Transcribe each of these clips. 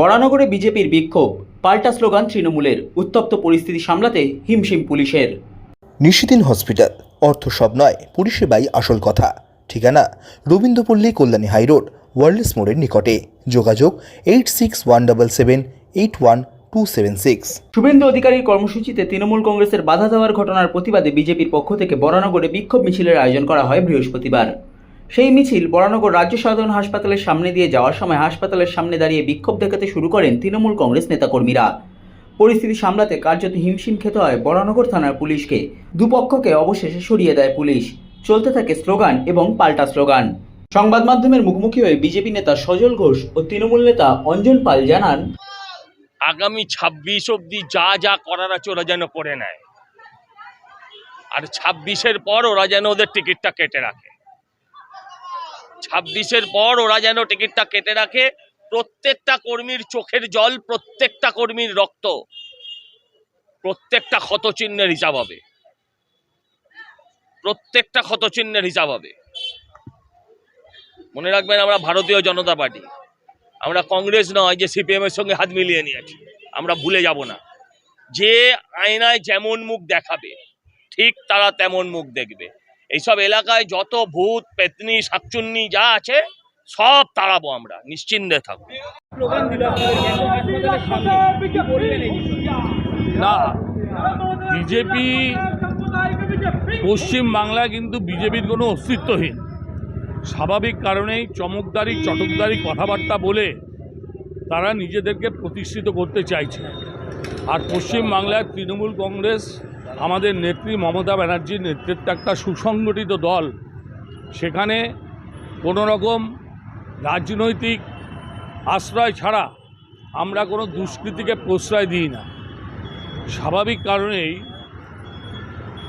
বরানগরে বিজেপির বিক্ষোভ পাল্টা স্লোগান তৃণমূলের উত্তপ্ত পরিস্থিতি সামলাতে হিমশিম পুলিশের। নিশিদিন হসপিটাল অর্থ সব নয় পরিষেবাই আসল কথা। ঠিকানা রবীন্দ্রপল্লী কল্যাণী হাইরোড ওয়ার্ল্ডস মোড়ের নিকটে। যোগাযোগ eight six one double seven eight one two seven six. Suvendu অধিকারীর কর্মসূচিতে তৃণমূল কংগ্রেসের বাধা দেওয়ার ঘটনার প্রতিবাদে বিজেপির পক্ষ থেকে বরানগরে বিক্ষোভ মিছিলের আয়োজন করা হয় বৃহস্পতিবার। সেই মিছিল বরানগর রাজ্য সাধারণ হাসপাতালের সামনে দিয়ে যাওয়ার সময় হাসপাতালের সামনে দাঁড়িয়ে বিক্ষোভ দেখাতে শুরু করেন তৃণমূল কংগ্রেস নেতাকর্মীরা। পরিস্থিতি সামলাতে কার্যত হিমশিম খেতে হয় বরানগর থানার পুলিশকে। দুপক্ষকে অবশেষে সরিয়ে দেয় পুলিশ। চলতে থাকে স্লোগান এবং পাল্টা স্লোগান। সংবাদ মাধ্যমের মুখোমুখি হয়ে বিজেপি নেতা সজল ঘোষ ও তৃণমূল নেতা অঞ্জন পাল জানান, আগামী ছাব্বিশ অবধি যা যা করার আছে ওরা যেন করে নেয়। আর ছাব্বিশের পর ওরা যেন ওদের টিকিটটা কেটে রাখে। ছাব্বিশের পর ওরা যেন টিকিটটা কেটে রাখে, প্রত্যেকটা কর্মীর চোখের জল, প্রত্যেকটা কর্মীর রক্ত, প্রত্যেকটা ক্ষতচিহ্নের হিসাব হবে। প্রত্যেকটা ক্ষতচিহ্নের হিসাব হবে। মনে রাখবেন আমরা ভারতীয় জনতা পার্টি। আমরা কংগ্রেস নয় যে সিপিএম এর সঙ্গে হাত মিলিয়ে নিয়েছি আমরা ভুলে যাব না। যে আয়নায় যেমন মুখ দেখাবে, ঠিক তারা তেমন মুখ দেখবে। এইসব এলাকায় যত ভূত পেতনি শাকচুন্নি যা আছে সব তাড়াবো আমরা নিশ্চিন্তে থাকব। না বিজেপি পশ্চিম বাংলায় কিন্তু বিজেপির কোনো অস্তিত্বহীন। স্বাভাবিক কারণেই চমকদারি চটকদারি কথাবার্তা বলে তারা নিজেদেরকে প্রতিষ্ঠিত করতে চাইছে। আর পশ্চিম বাংলায় তৃণমূল কংগ্রেস, আমাদের নেত্রী মমতা ব্যানার্জির নেতৃত্বে একটা সুসংগঠিত দল। সেখানে কোনো রকম রাজনৈতিক আশ্রয় ছাড়া আমরা কোনো দুষ্কৃতিকে প্রশ্রয় দিই না। স্বাভাবিক কারণেই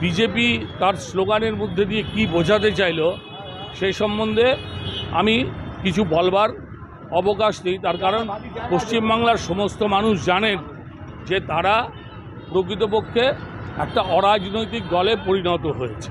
বিজেপি তার স্লোগানের মধ্যে দিয়ে কি বোঝাতে চাইলো সেই সম্বন্ধে আমি কিছু বলবার অবকাশ দিই তার কারণ পশ্চিমবাংলার সমস্ত মানুষ জানেন যে তারা প্রকৃতপক্ষে একটা অরাজনৈতিক দলে পরিণত হয়েছে।